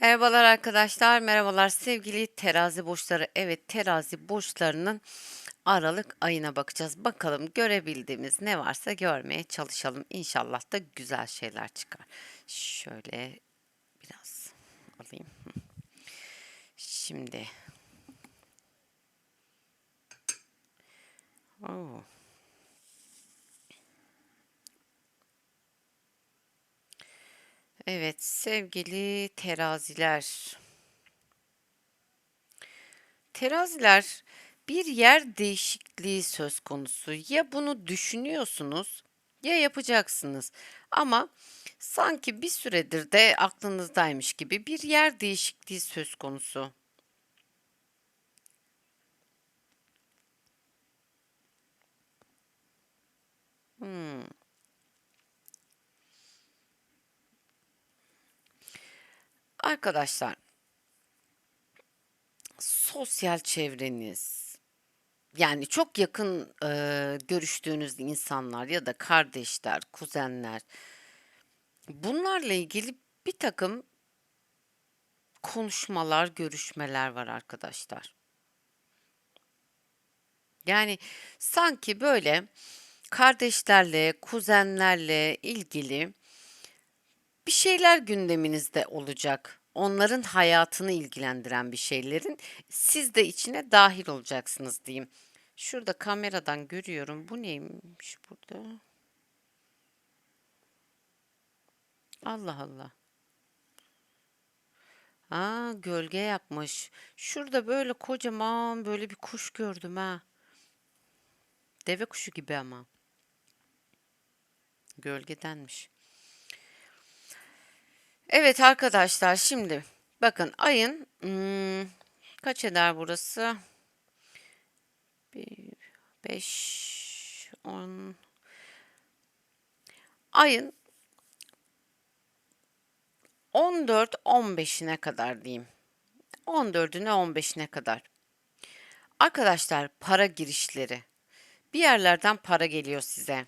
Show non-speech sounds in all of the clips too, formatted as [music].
Merhabalar arkadaşlar, merhabalar sevgili terazi burçları. Evet, terazi burçlarının Aralık ayına bakacağız. Bakalım görebildiğimiz ne varsa görmeye çalışalım. İnşallah da güzel şeyler çıkar. Şöyle biraz alayım. Şimdi. Oo. Evet sevgili teraziler. Teraziler bir yer değişikliği söz konusu. Ya bunu düşünüyorsunuz ya yapacaksınız. Ama sanki bir süredir de aklınızdaymış gibi bir yer değişikliği söz konusu. Hmm. Arkadaşlar, sosyal çevreniz, yani çok yakın eee, görüştüğünüz insanlar ya da kardeşler, kuzenler, bunlarla ilgili bir takım konuşmalar, görüşmeler var arkadaşlar. Yani sanki böyle kardeşlerle, kuzenlerle ilgili bir şeyler gündeminizde olacak. Onların hayatını ilgilendiren bir şeylerin siz de içine dahil olacaksınız diyeyim. Şurada kameradan görüyorum. Bu neymiş burada? Allah Allah. Aa, gölge yapmış. Şurada böyle kocaman böyle bir kuş gördüm ha. Deve kuşu gibi ama. Gölgedenmiş. Evet arkadaşlar şimdi bakın ayın hmm, kaç eder burası? 5 10 ayın 14-15'ine kadar diyeyim. 14'üne 15'ine kadar. Arkadaşlar para girişleri. Bir yerlerden para geliyor size.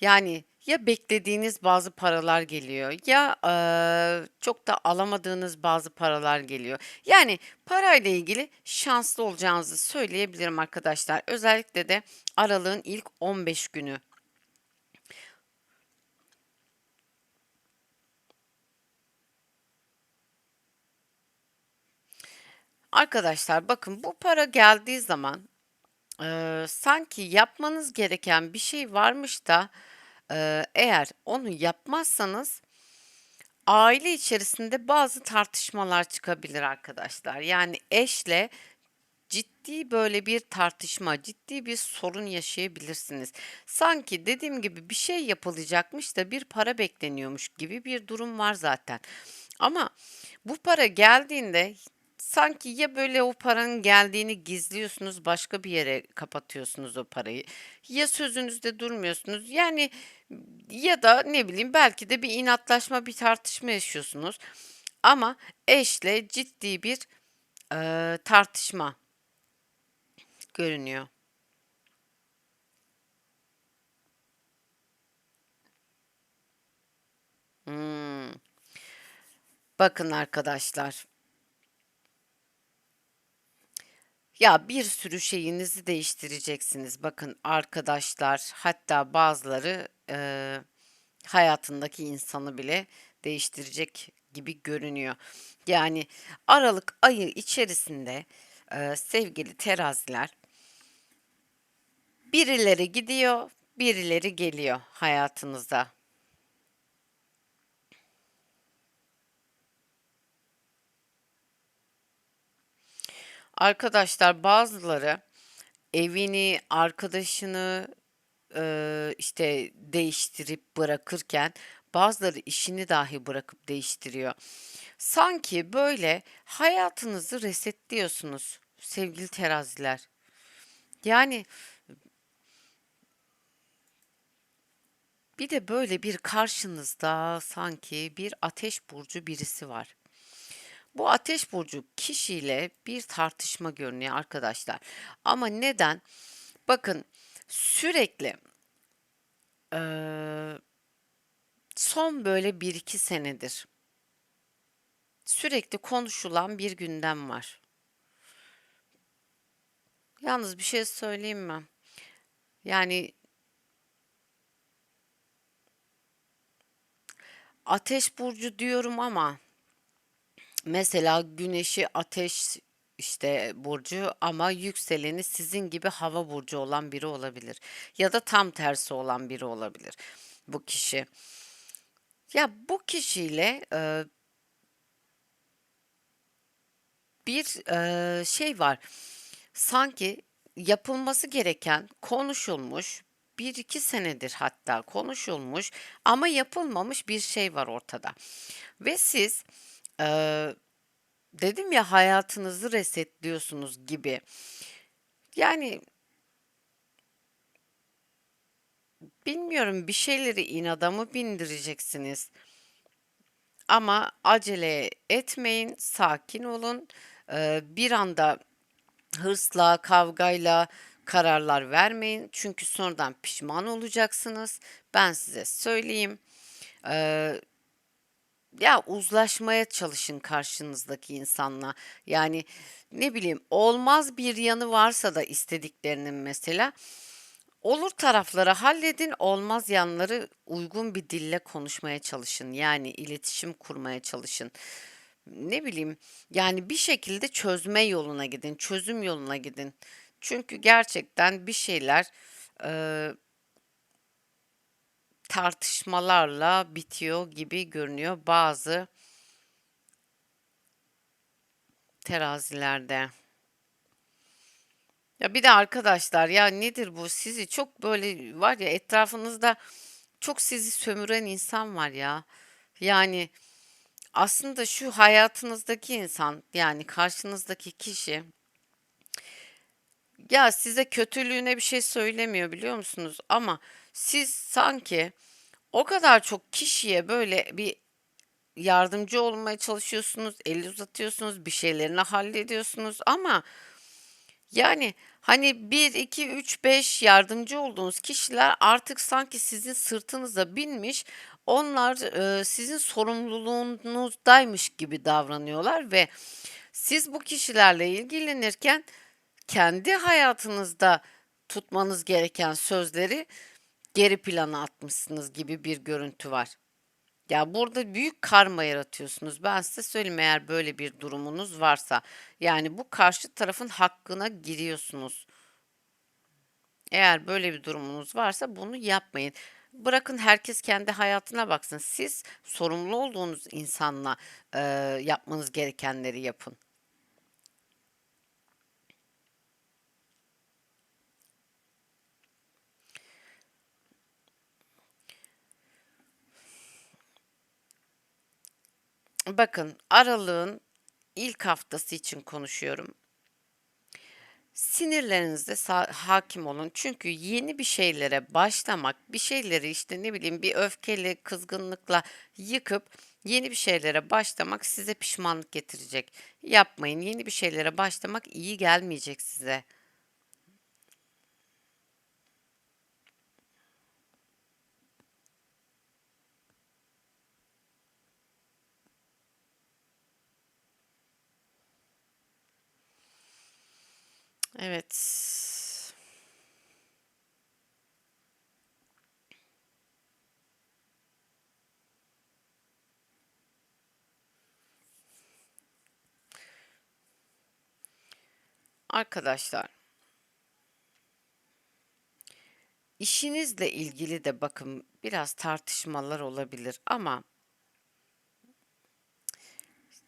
Yani ya beklediğiniz bazı paralar geliyor ya eee, çok da alamadığınız bazı paralar geliyor. Yani parayla ilgili şanslı olacağınızı söyleyebilirim arkadaşlar. Özellikle de aralığın ilk 15 günü. Arkadaşlar bakın bu para geldiği zaman eee, sanki yapmanız gereken bir şey varmış da eğer onu yapmazsanız aile içerisinde bazı tartışmalar çıkabilir arkadaşlar. Yani eşle ciddi böyle bir tartışma, ciddi bir sorun yaşayabilirsiniz. Sanki dediğim gibi bir şey yapılacakmış da bir para bekleniyormuş gibi bir durum var zaten. Ama bu para geldiğinde sanki ya böyle o paranın geldiğini gizliyorsunuz, başka bir yere kapatıyorsunuz o parayı. Ya sözünüzde durmuyorsunuz. Yani ya da ne bileyim belki de bir inatlaşma, bir tartışma yaşıyorsunuz. Ama eşle ciddi bir eee, tartışma görünüyor. Hmm. Bakın arkadaşlar. Ya bir sürü şeyinizi değiştireceksiniz. Bakın arkadaşlar, hatta bazıları eee, hayatındaki insanı bile değiştirecek gibi görünüyor. Yani Aralık ayı içerisinde eee, sevgili teraziler, birileri gidiyor, birileri geliyor hayatınıza. Arkadaşlar bazıları evini, arkadaşını eee, işte değiştirip bırakırken bazıları işini dahi bırakıp değiştiriyor. Sanki böyle hayatınızı resetliyorsunuz sevgili teraziler. Yani bir de böyle bir karşınızda sanki bir ateş burcu birisi var. Bu ateş burcu kişiyle bir tartışma görünüyor arkadaşlar. Ama neden? Bakın sürekli eee, son böyle bir iki senedir sürekli konuşulan bir gündem var. Yalnız bir şey söyleyeyim mi? Yani Ateş burcu diyorum ama mesela güneşi ateş işte burcu ama yükseleni sizin gibi hava burcu olan biri olabilir. Ya da tam tersi olan biri olabilir bu kişi. Ya bu kişiyle e, bir e, şey var. Sanki yapılması gereken konuşulmuş, bir iki senedir hatta konuşulmuş ama yapılmamış bir şey var ortada. Ve siz eee, dedim ya hayatınızı resetliyorsunuz gibi. Yani bilmiyorum bir şeyleri inada mı bindireceksiniz? Ama acele etmeyin, sakin olun. Eee, bir anda hırsla, kavgayla kararlar vermeyin. Çünkü sonradan pişman olacaksınız. Ben size söyleyeyim. Eee, ya uzlaşmaya çalışın karşınızdaki insanla. Yani ne bileyim olmaz bir yanı varsa da istediklerinin mesela olur tarafları halledin, olmaz yanları uygun bir dille konuşmaya çalışın. Yani iletişim kurmaya çalışın. Ne bileyim yani bir şekilde çözme yoluna gidin, çözüm yoluna gidin. Çünkü gerçekten bir şeyler eee, tartışmalarla bitiyor gibi görünüyor bazı terazilerde. Ya bir de arkadaşlar ya nedir bu? Sizi çok böyle var ya etrafınızda çok sizi sömüren insan var ya. Yani aslında şu hayatınızdaki insan yani karşınızdaki kişi ya size kötülüğüne bir şey söylemiyor biliyor musunuz? Ama siz sanki o kadar çok kişiye böyle bir yardımcı olmaya çalışıyorsunuz, el uzatıyorsunuz, bir şeylerini hallediyorsunuz ama yani hani bir 2 3 5 yardımcı olduğunuz kişiler artık sanki sizin sırtınıza binmiş, onlar e, sizin sorumluluğunuzdaymış gibi davranıyorlar ve siz bu kişilerle ilgilenirken kendi hayatınızda tutmanız gereken sözleri geri plana atmışsınız gibi bir görüntü var. Ya burada büyük karma yaratıyorsunuz. Ben size söyleyeyim eğer böyle bir durumunuz varsa. Yani bu karşı tarafın hakkına giriyorsunuz. Eğer böyle bir durumunuz varsa bunu yapmayın. Bırakın herkes kendi hayatına baksın. Siz sorumlu olduğunuz insanla e, yapmanız gerekenleri yapın. Bakın aralığın ilk haftası için konuşuyorum. Sinirlerinize hakim olun. Çünkü yeni bir şeylere başlamak, bir şeyleri işte ne bileyim bir öfkeyle, kızgınlıkla yıkıp yeni bir şeylere başlamak size pişmanlık getirecek. Yapmayın. Yeni bir şeylere başlamak iyi gelmeyecek size. Evet. Arkadaşlar, işinizle ilgili de bakın biraz tartışmalar olabilir ama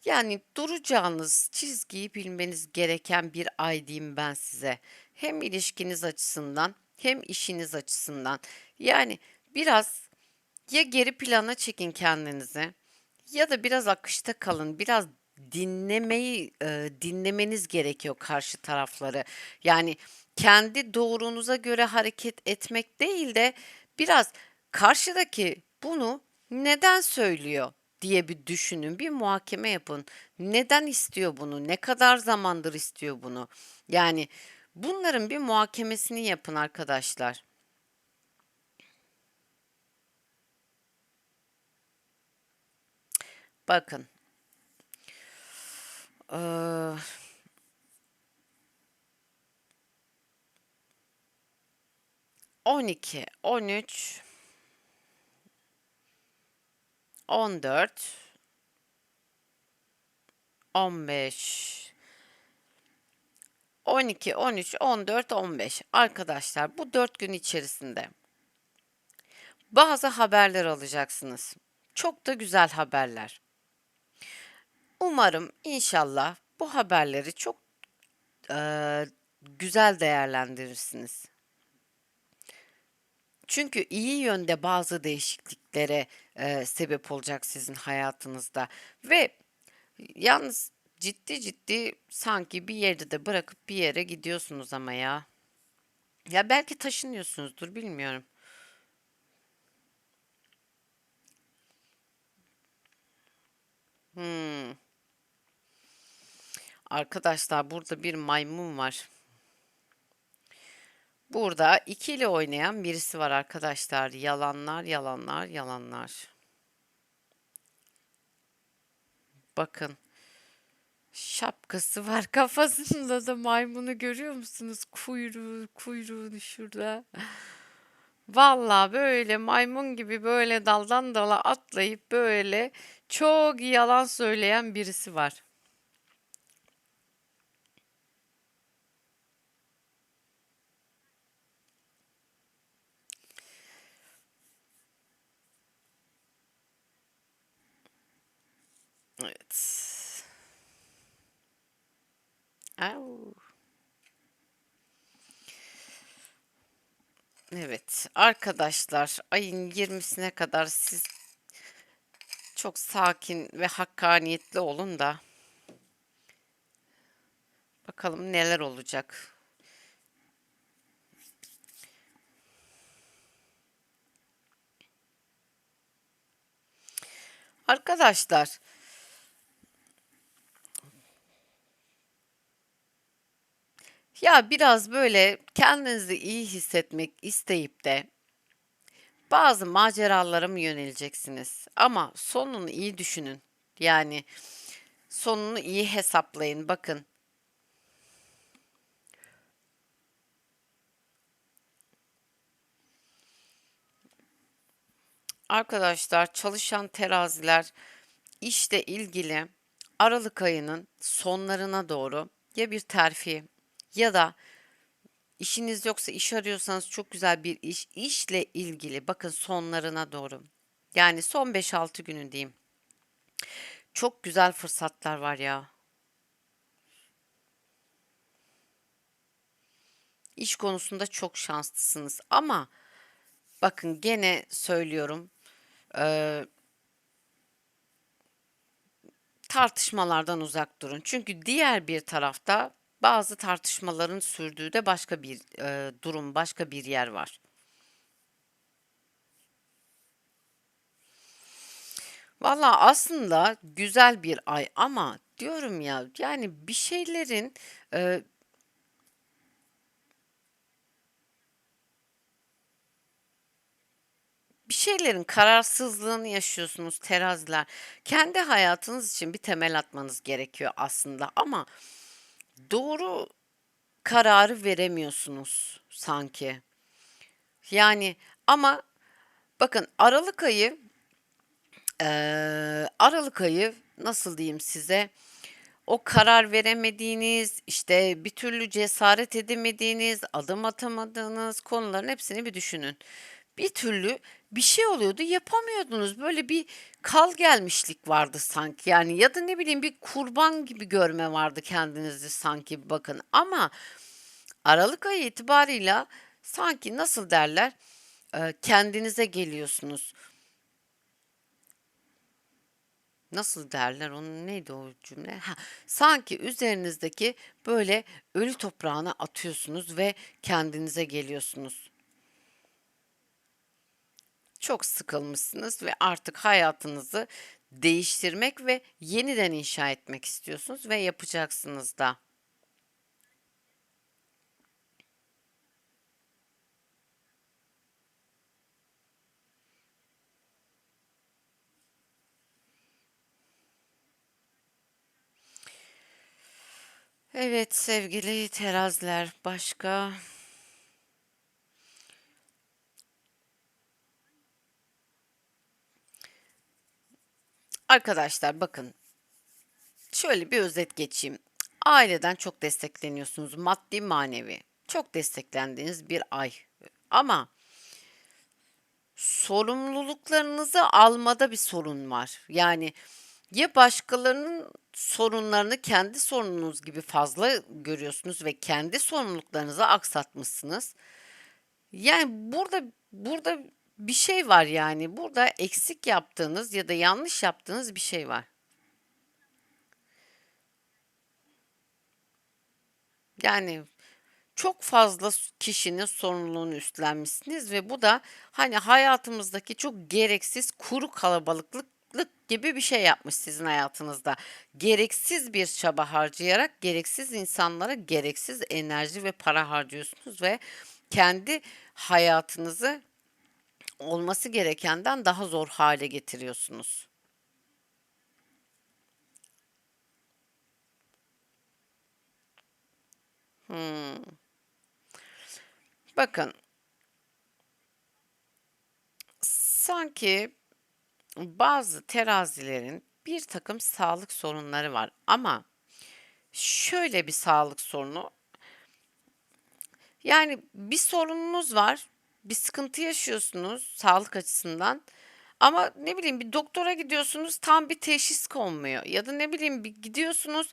Yani duracağınız çizgiyi bilmeniz gereken bir ay diyeyim ben size. Hem ilişkiniz açısından hem işiniz açısından. Yani biraz ya geri plana çekin kendinizi ya da biraz akışta kalın. Biraz dinlemeyi e, dinlemeniz gerekiyor karşı tarafları. Yani kendi doğrunuza göre hareket etmek değil de biraz karşıdaki bunu neden söylüyor diye bir düşünün, bir muhakeme yapın. Neden istiyor bunu? Ne kadar zamandır istiyor bunu? Yani bunların bir muhakemesini yapın arkadaşlar. Bakın Ee, 12, 13, 14, 15, 12, 13, 14, 15. Arkadaşlar bu 4 gün içerisinde bazı haberler alacaksınız. Çok da güzel haberler. Umarım inşallah bu haberleri çok eee, güzel değerlendirirsiniz. Çünkü iyi yönde bazı değişikliklere eee, sebep olacak sizin hayatınızda ve yalnız ciddi ciddi sanki bir yerde de bırakıp bir yere gidiyorsunuz ama ya. Ya belki taşınıyorsunuzdur bilmiyorum. Hmm. Arkadaşlar burada bir maymun var. Burada ikili oynayan birisi var arkadaşlar. Yalanlar, yalanlar, yalanlar. Bakın. Şapkası var [laughs] kafasında da maymunu görüyor musunuz? Kuyruğu, kuyruğunu şurada. Vallahi böyle maymun gibi böyle daldan dala atlayıp böyle çok yalan söyleyen birisi var. Evet. Au. Evet arkadaşlar ayın 20'sine kadar siz çok sakin ve hakkaniyetli olun da bakalım neler olacak. Arkadaşlar ya biraz böyle kendinizi iyi hissetmek isteyip de bazı maceralara mı yöneleceksiniz? Ama sonunu iyi düşünün. Yani sonunu iyi hesaplayın. Bakın arkadaşlar çalışan teraziler işle ilgili Aralık ayının sonlarına doğru ya bir terfi ya da İşiniz yoksa iş arıyorsanız çok güzel bir iş. işle ilgili bakın sonlarına doğru. Yani son beş altı günü diyeyim. Çok güzel fırsatlar var ya. İş konusunda çok şanslısınız ama bakın gene söylüyorum eee, tartışmalardan uzak durun. Çünkü diğer bir tarafta bazı tartışmaların sürdüğü de başka bir eee, durum, başka bir yer var. Valla aslında güzel bir ay ama diyorum ya yani bir şeylerin e, bir şeylerin kararsızlığını yaşıyorsunuz teraziler. Kendi hayatınız için bir temel atmanız gerekiyor aslında ama doğru kararı veremiyorsunuz sanki. Yani ama bakın Aralık ayı eee, Aralık ayı nasıl diyeyim size? O karar veremediğiniz, işte bir türlü cesaret edemediğiniz, adım atamadığınız konuların hepsini bir düşünün. Bir türlü bir şey oluyordu, yapamıyordunuz. Böyle bir kal gelmişlik vardı sanki. Yani ya da ne bileyim bir kurban gibi görme vardı kendinizi sanki bakın. Ama Aralık ayı itibarıyla sanki nasıl derler? Eee, kendinize geliyorsunuz. Nasıl derler onun neydi o cümle? Ha, sanki üzerinizdeki böyle ölü toprağına atıyorsunuz ve kendinize geliyorsunuz. Çok sıkılmışsınız ve artık hayatınızı değiştirmek ve yeniden inşa etmek istiyorsunuz ve yapacaksınız da. Evet sevgili teraziler başka Arkadaşlar bakın şöyle bir özet geçeyim. Aileden çok destekleniyorsunuz maddi manevi. Çok desteklendiğiniz bir ay. Ama sorumluluklarınızı almada bir sorun var. Yani ya başkalarının sorunlarını kendi sorununuz gibi fazla görüyorsunuz ve kendi sorumluluklarınızı aksatmışsınız. Yani burada burada bir şey var yani. Burada eksik yaptığınız ya da yanlış yaptığınız bir şey var. Yani çok fazla kişinin sorumluluğunu üstlenmişsiniz ve bu da hani hayatımızdaki çok gereksiz kuru kalabalıklık gibi bir şey yapmış sizin hayatınızda. Gereksiz bir çaba harcayarak gereksiz insanlara gereksiz enerji ve para harcıyorsunuz ve kendi hayatınızı olması gerekenden daha zor hale getiriyorsunuz. Hmm. Bakın, sanki bazı terazilerin bir takım sağlık sorunları var ama şöyle bir sağlık sorunu yani bir sorununuz var, bir sıkıntı yaşıyorsunuz sağlık açısından ama ne bileyim bir doktora gidiyorsunuz tam bir teşhis konmuyor ya da ne bileyim bir gidiyorsunuz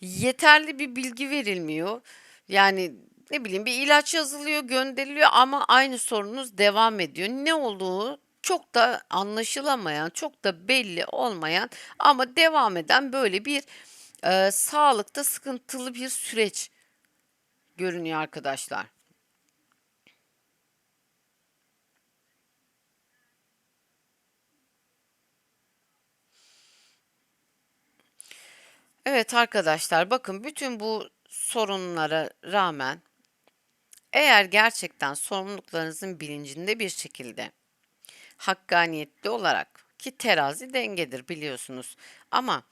yeterli bir bilgi verilmiyor. Yani ne bileyim bir ilaç yazılıyor, gönderiliyor ama aynı sorununuz devam ediyor. Ne olduğu çok da anlaşılamayan, çok da belli olmayan ama devam eden böyle bir e, sağlıkta sıkıntılı bir süreç görünüyor arkadaşlar. Evet arkadaşlar bakın bütün bu sorunlara rağmen eğer gerçekten sorumluluklarınızın bilincinde bir şekilde hakkaniyetli olarak ki terazi dengedir biliyorsunuz ama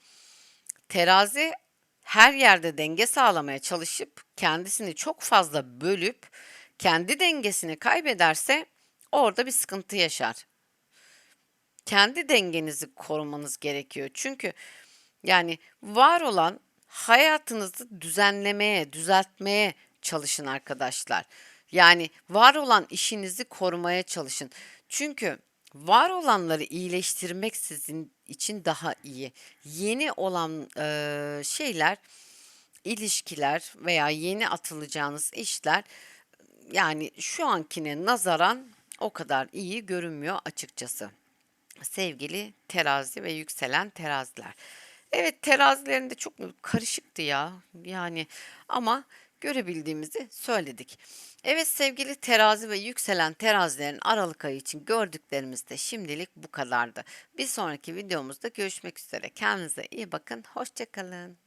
terazi her yerde denge sağlamaya çalışıp kendisini çok fazla bölüp kendi dengesini kaybederse orada bir sıkıntı yaşar. Kendi dengenizi korumanız gerekiyor. Çünkü yani var olan hayatınızı düzenlemeye, düzeltmeye çalışın arkadaşlar. Yani var olan işinizi korumaya çalışın. Çünkü var olanları iyileştirmek sizin için daha iyi. Yeni olan e, şeyler, ilişkiler veya yeni atılacağınız işler yani şu ankine nazaran o kadar iyi görünmüyor açıkçası. Sevgili terazi ve yükselen teraziler. Evet terazilerinde çok karışıktı ya. Yani ama görebildiğimizi söyledik. Evet sevgili terazi ve yükselen terazilerin Aralık ayı için gördüklerimiz de şimdilik bu kadardı. Bir sonraki videomuzda görüşmek üzere. Kendinize iyi bakın. Hoşçakalın.